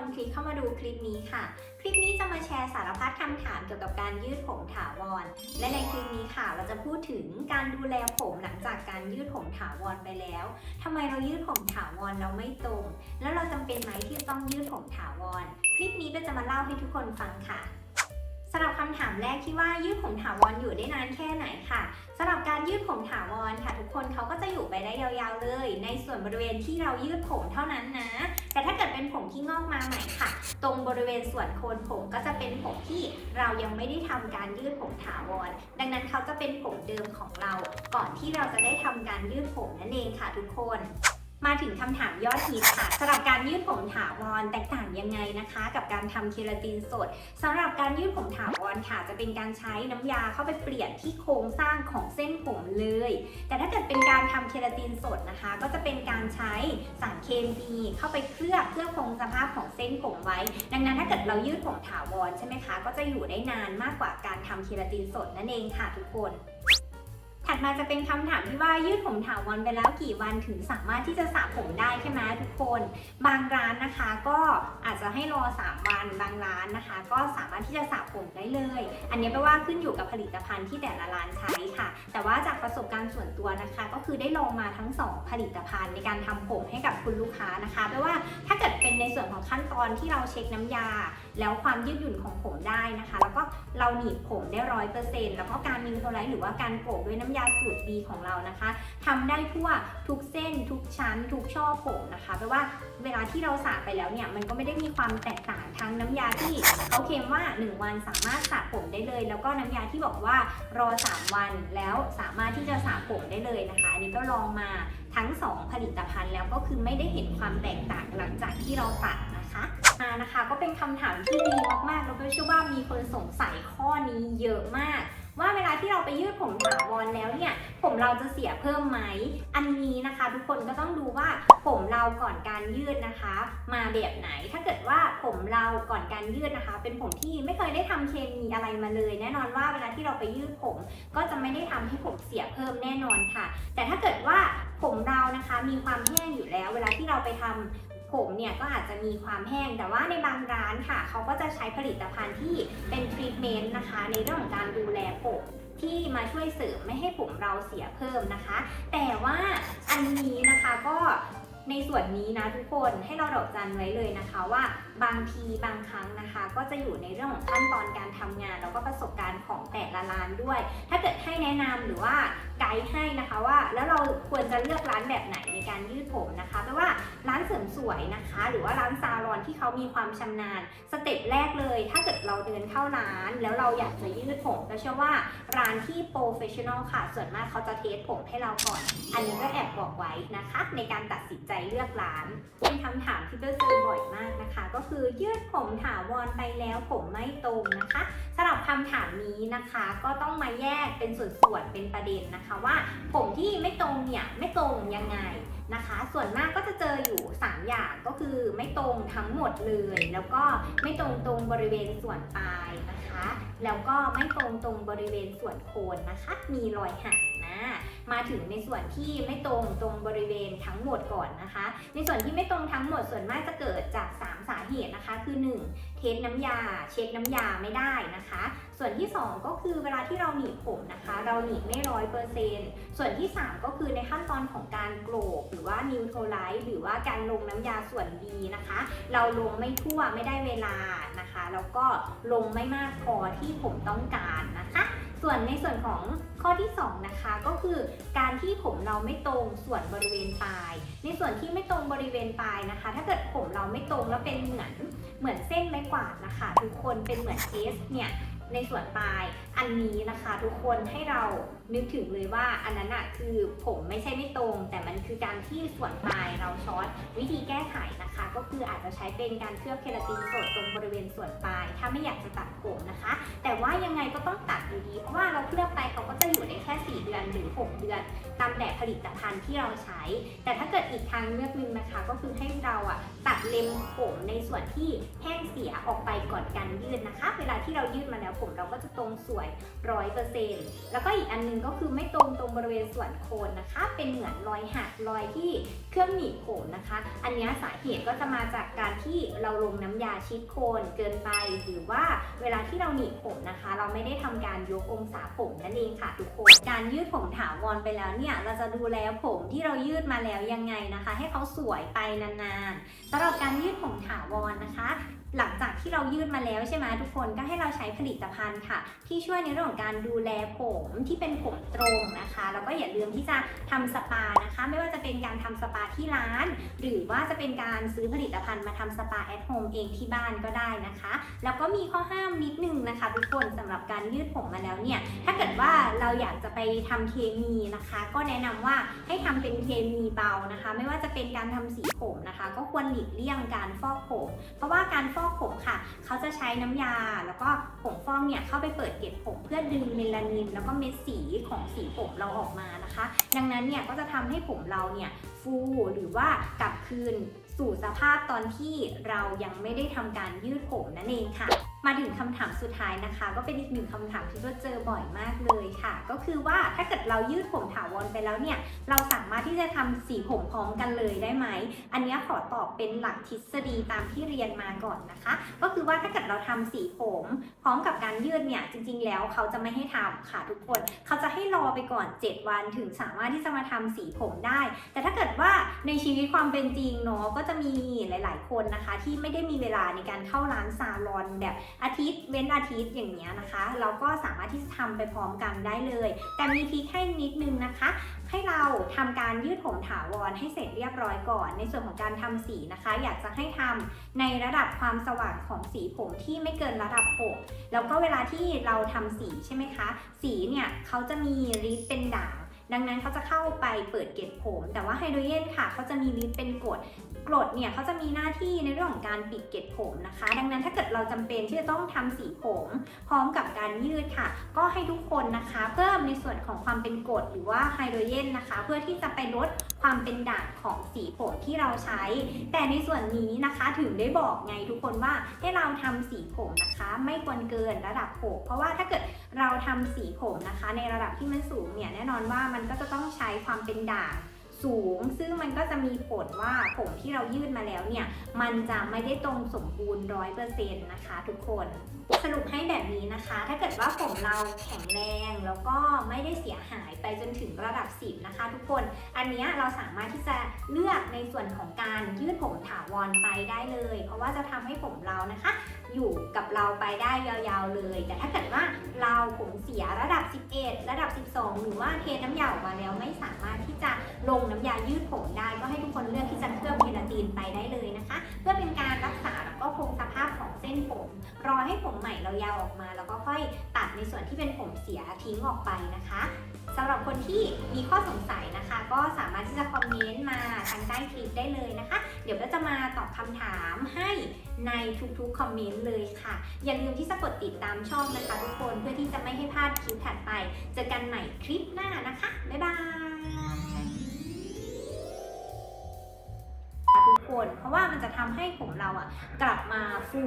คนคลิกเข้ามาดูคลิปนี้ค่ะ คลิปนี้จะมาแชร์สารพัดคำถามเกี่ยวกับการยืดผมถาวร และในคลิปนี้ค่ะ เราจะพูดถึงการดูแลผมหลังจากการยืดผมถาวรไปแล้วทำไมเรายืดผมถาวรเราไม่ตรง แล้วเราจำเป็นไหมที่ต้องยืดผมถาวร คลิปนี้ก็จะมาเล่าให้ทุกคนฟังค่ะ สำหรับคำถามแรกที่ว่ายืดผมถาวรอยู่ได้นานแค่ไหนค่ะสำหรับการยืดผมถาวรค่ะ ทุกคนเขาก็จะอยู่ไปได้ยาวๆเลย ในส่วนบริเวณที่เรายืดผมเท่านั้นนะ แต่ถ้าเกิดเป็นผมที่งอกมาใหม่ค่ะ ตรงบริเวณส่วนโคนผมก็จะเป็นผมที่เรายังไม่ได้ทำการยืดผมถาวร ดังนั้นเขาจะเป็นผมเดิมของเรา ก่อนที่เราจะได้ทำการยืดผมนั่นเองค่ะ ทุกคน มาถึงคำถามยอดฮิตค่ะสำหรับการยืดผมถาวรแตกต่างยังไงนะคะ กับการทำเคราตินสดสำหรับการยืดผมถาวรค่ะ จะเป็นการใช้น้ำยาเข้าไปเปลี่ยนที่โครงสร้างของเส้นผมเลย แต่ถ้าเกิดเป็นการทำเคราตินสดนะคะ ก็จะเป็นการใช้สารเคมีเข้าไปเคลือบเพื่อคงสภาพของเส้นผมไว้ ดังนั้นถ้าเกิดเรายืดผมถาวรใช่ไหมคะ ก็จะอยู่ได้นานมากกว่าการทำเคราตินสดนั่นเองค่ะทุกคน ถัดมาจะเป็นคำถามที่ว่ายืดผมถาวรไปแล้วกี่วันถึงสามารถที่จะสระผมได้ใช่ไหมทุกคน บางร้านนะคะก็อาจจะให้รอ 3 วันบางร้านนะคะ ก็สามารถที่จะสระผมได้เลย อันนี้แปลว่าขึ้นอยู่กับผลิตภัณฑ์ที่แต่ละร้านใช้ค่ะ แต่ว่าจากประสบการณ์ส่วนตัวนะคะ ก็คือได้ลองมาทั้ง 2 ผลิตภัณฑ์ในการทำผมให้กับคุณลูกค้านะคะแปลว่าถ้าเกิดเป็นในส่วนของขั้นตอนที่เราเช็คน้ำยา แล้วความยืดหยุ่นของผมได้นะคะ แล้วก็เราหนีบผมได้ร้อยเปอร์เซ็นต์แล้วก็การนิวโทรไลท์หรือว่าการโปะด้วยน้ำยาสูตรดีของเรานะคะทำได้ทั่วทุกเส้นทุกชั้น ทุกช่อผมนะคะแปลว่าเวลาที่เราสระไปแล้วเนี่ยมันก็ไม่ได้มีความแตกต่างทั้งน้ำยาที่เขาเคลมว่า 1 วันสามารถสระผมได้เลย แล้วก็น้ำยาที่บอกว่ารอ 3 วันแล้วสามารถที่จะสระผมได้เลยนะคะ อันนี้ก็ลองมาทั้ง 2 ผลิตภัณฑ์แล้วก็คือไม่ได้เห็นความแตกต่างหลังจากที่เราสระนะคะมานะคะก็เป็นคำถามที่ดีมากๆแล้วก็เชื่อว่ามีคนสงสัยข้อนี้เยอะมาก ว่าเวลาที่เราไปยืดผมถาวรแล้วเนี่ย ผมเราจะเสียเพิ่มไหม อันนี้นะคะ ทุกคนก็ต้องดูว่าผมเราก่อนการยืดนะคะ มาแบบไหน ถ้าเกิดว่าผมเราก่อนการยืดนะคะ เป็นผมที่ไม่เคยได้ทำเคมีอะไรมาเลย แน่นอนว่าเวลาที่เราไปยืดผม ก็จะไม่ได้ทำให้ผมเสียเพิ่มแน่นอนค่ะ แต่ถ้าเกิดว่าผมเรานะคะมีความแห้งอยู่แล้ว เวลาที่เราไปทำ ผมเนี่ยก็อาจจะมีความแห้ง แต่ว่าในบางร้านค่ะ เขาก็จะใช้ผลิตภัณฑ์ที่เป็นทรีทเมนต์นะคะ ในเรื่องของการดูแลผมที่มาช่วยเสริมไม่ให้ผมเราเสียเพิ่มนะคะ แต่ว่าอันนี้นะคะก็ในส่วนนี้นะทุกคนให้เราดอกจันไว้เลยนะคะว่าบางทีบางครั้งนะคะ ก็จะอยู่ในเรื่องของขั้นตอนการทำงาน แล้วก็ประสบการณ์ของแต่ละร้านด้วย ถ้าเกิดให้แนะนำหรือว่าไกด์ให้นะคะว่า แล้วเราควรจะเลือกร้านแบบไหนในการยืดผมนะคะแปลว่าร้านเสริมส วยนะคะ หรือว่าร้านซาลอนที่เขามีความชำนาญ สเต็ปแรกเลย ถ้าเกิดเราเดินเข้าร้าน แล้วเราอยากจะยืดผมก็เชื่อว่าร้านที่โปรเฟชชั่นอลค่ะ ส่วนมากเขาจะเทสผมให้เราก่อน อันนี้ก็แอบบอกไว้นะคะ ในการตัดสินใจเลือกร้านเป็นคำถามที่เบลเจอบ่อยมากนะคะ ก็คือยืดผมถาวรไปแล้วผมไม่ตรงนะคะสำหรับคำถามนี้นะคะ ก็ต้องมาแยกเป็นส่วนๆเป็นประเด็นนะคะว่า ผมที่ไม่ตรงเนี่ยไม่ตรงยังไงนะคะ ส่วนมากก็จะเจออยู่ 3อย่างก็คือไม่ตรงทั้งหมดเลย แล้วก็ไม่ตรงตรงบริเวณส่วนปลายนะคะ แล้วก็ไม่ตรงตรงบริเวณส่วนโคนนะคะ มีรอยหักนะมาถึงในส่วนที่ไม่ตรงตรงบริเวณทั้งหมดก่อนนะคะ ในส่วนที่ไม่ตรงทั้งหมดส่วนมากจะเกิดจาก 3 สาเหตุนะคะ คือ 1. เทสน้ำยา เช็คน้ำยาไม่ได้นะคะ ส่วนที่ 2 ก็คือเวลาที่เราหนีบผมนะคะ เราหนีบไม่ร้อยเปอร์เซ็นต์ส่วนที่ 3 ก็คือในขั้นตอนของการโกรกหรือว่านิวโทรไลท์หรือว่าการลงน้ำยาส่วนดีนะคะ เราลงไม่ทั่วไม่ได้เวลานะคะ แล้วก็ลงไม่มากพอที่ผมต้องการนะคะส่วนในส่วนของข้อที่ 2 นะคะ ก็คือการที่ผมเราไม่ตรงส่วนบริเวณปลาย ในส่วนที่ไม่ตรงบริเวณปลายนะคะ ถ้าเกิดผมเราไม่ตรงแล้วเป็นเหมือนเหมือนเส้นไม้กวาดนะคะ ทุกคนเป็นเหมือนเอสเนี่ยในส่วนปลายอันนี้นะคะ ทุกคนให้เรานึกถึงเลยว่าอันนั้นอะคือผมไม่ใช่ไม่ตรง แต่มันคือการที่ส่วนปลายเราช็อตวิธีแก้ไขนะคะ ก็คืออาจจะใช้เป็นการเคลือบเคราตินสดตรงบริเวณส่วนปลาย ถ้าไม่อยากจะตัดผมนะคะ แต่ว่ายังไงก็ต้องตัดอยู่ดีเพราะว่าเราเคลือบไป ดือนหรือ 6 เดือน ตามแต่ผลิตภัณฑ์ที่เราใช้ แต่ถ้าเกิดอีกทางเลือกหนึ่งนะคะ ก็คือให้เราอะตัดเล็มผมในส่วนที่แห้งเสียออกไปก่อนการยืดนะคะ เวลาที่เรายืดมาแล้วผมเราก็จะตรงสวยร้อยเปอร์เซ็นต์แล้วก็อีกอันหนึงก็คือไม่ตรงตรงบริเวณส่วนโคนนะคะ เป็นเหมือนรอยหักรอยที่เครื่องหนีบผมนะคะ อันนี้สาเหตุก็จะมาจากการที่เราลงน้ำยาชิดโคนเกินไปหรือว่าเวลาที่เราหนีบผมนะคะ เราไม่ได้ทำการยกองศาผมนั่นเองค่ะทุกคนการยืดดผมถาวรไปแล้วเนี่ย เราจะดูแลผมที่เรายืดมาแล้วยังไงนะคะ ให้เขาสวยไปนานๆสำหรับการยืดผมถาวรนะคะ หลังจากที่เรายืดมาแล้วใช่ไหมทุกคนก็ให้เราใช้ผลิตภัณฑ์ค่ะ ที่ช่วยในเรื่องของการดูแลผมที่เป็นผมตรงนะคะ แล้วก็อย่าลืมที่จะทำสปานะคะ ไม่ว่าจะเป็นการทำสปาที่ร้าน หรือว่าจะเป็นการซื้อผลิตภัณฑ์มาทำสปาแอทโฮมเองที่บ้านก็ได้นะคะ แล้วก็มีข้อห้ามนิดนึงนะคะ ทุกคนสำหรับการยืดผมมาแล้วเนี่ยถ้าเกิดว่าเราอยากจะไปทำเคมีนะคะ ก็แนะนำว่าให้ทำเป็นเคมีเบานะคะ ไม่ว่าจะเป็นการทำสีผมนะคะ ก็ควรหลีกเลี่ยงการฟอกผม เพราะว่าการฟอกผมค่ะ เขาจะใช้น้ำยา แล้วก็ผงฟอกเนี่ยเข้าไปเปิดเก็บผมเพื่อดึงเมลานิน แล้วก็เม็ดสีของสีผมเราออกมานะคะ ดังนั้นเนี่ยก็จะทำให้ผมเราเนี่ยฟูหรือว่ากลับคืนสู่สภาพตอนที่เรายังไม่ได้ทำการยืดผมนั่นเองค่ะ มาถึงคำถามสุดท้ายนะคะ ก็เป็นอีกหนึ่งคำถามที่เราเจอบ่อยมากเลยค่ะ ก็คือว่าถ้าเกิดเรายืดผมถาวรไปแล้วเนี่ย เราสามารถที่จะทำสีผมพร้อมกันเลยได้ไหม อันนี้ขอตอบเป็นหลักทฤษฎีตามที่เรียนมาก่อนนะคะ ก็คือว่าถ้าเกิดเราทำสีผม พร้อมกับการยืดเนี่ยจริง ๆ แล้วเขาจะไม่ให้ทำค่ะทุกคน เขาจะให้รอไปก่อน 7 วันถึงสามารถที่จะมาทำสีผมได้ แต่ถ้าเกิดว่าในชีวิตความเป็นจริงเนาะก็จะมีหลาย ๆ คนนะคะ ที่ไม่ได้มีเวลาในการเข้าร้านซาลอนแบบอาทิตย์เว้นอาทิตย์อย่างเงี้ยนะคะ เราก็สามารถที่จะทำไปพร้อมกันได้เลย แต่มีทริคให้นิดนึงนะคะ ให้เราทำการยืดผมถาวรให้เสร็จเรียบร้อยก่อน ในส่วนของการทำสีนะคะ อยากจะให้ทำในระดับความสว่างของสีผมที่ไม่เกินระดับผมแล้วก็เวลาที่เราทำสีใช่ไหมคะ สีเนี่ยเขาจะมีฤทธิ์เป็นด่างดังนั้นเขาจะเข้าไปเปิดเก็บผม แต่ว่าไฮโดรเจนค่ะเขาจะมีฤทธิ์เป็นกรด กรดเนี่ยเขาจะมีหน้าที่ในเรื่องของการปิดเกล็ดผมนะคะ ดังนั้นถ้าเกิดเราจำเป็นที่จะต้องทำสีผม พร้อมกับการยืดค่ะ ก็ให้ทุกคนนะคะ เพิ่มในส่วนของความเป็นกรดหรือว่าไฮโดรเจนนะคะ เพื่อที่จะไปลดความเป็นด่างของสีผมที่เราใช้ แต่ในส่วนนี้นะคะถึงได้บอกไงทุกคนว่าให้เราทำสีผมนะคะ ไม่ควรเกินระดับผมเพราะว่าถ้าเกิดเราทำสีผมนะคะ ในระดับที่มันสูงเนี่ยแน่นอนว่ามันก็จะต้องใช้ความเป็นด่าง สูง ซึ่งมันก็จะมีผลว่าผมที่เรายืดมาแล้วเนี่ย มันจะไม่ได้ตรงสมบูรณ์ร้อยเปอร์เซ็นต์นะคะ ทุกคนสรุปให้แบบนี้นะคะ ถ้าเกิดว่าผมเราแข็งแรงแล้วก็ไม่ได้เสียหายไปจนถึงระดับ 10 นะคะ ทุกคน อันนี้เราสามารถที่จะเลือกในส่วนของการยืดผมถาวรไปได้เลย เพราะว่าจะทำให้ผมเรานะคะ อยู่กับเราไปได้ยาวๆเลย แต่ถ้าเกิดว่าเราผมเสียระดับ 11 ระดับ 12 หรือว่าเทน้ำยาออกมาแล้วไม่สามารถที่จะลงน้ำยายืดผมได้ ก็ให้ทุกคนเลือกที่จะเคลือบเคราตินไปได้เลยนะคะ เพื่อเป็นการรักษาแล้วก็คงสภาพของเส้นผม รอให้ผมใหม่เรายาวออกมา แล้วก็ค่อยตัดในส่วนที่เป็นผมเสียทิ้งออกไปนะคะสำหรับคนที่มีข้อสงสัยนะคะ ก็สามารถที่จะคอมเมนต์มาทางใต้คลิปได้เลยนะคะ เดี๋ยวก็จะมาตอบคำถามให้ในทุกๆคอมเมนต์เลยค่ะ อย่าลืมที่จะกดติดตามช่องนะคะทุกคนเพื่อที่จะไม่ให้พลาดคลิปถัดไป เจอกันใหม่คลิปหน้านะคะ บ๊ายบายทุกคน เพราะว่ามันจะทำให้ผมเราอะกลับมาฟู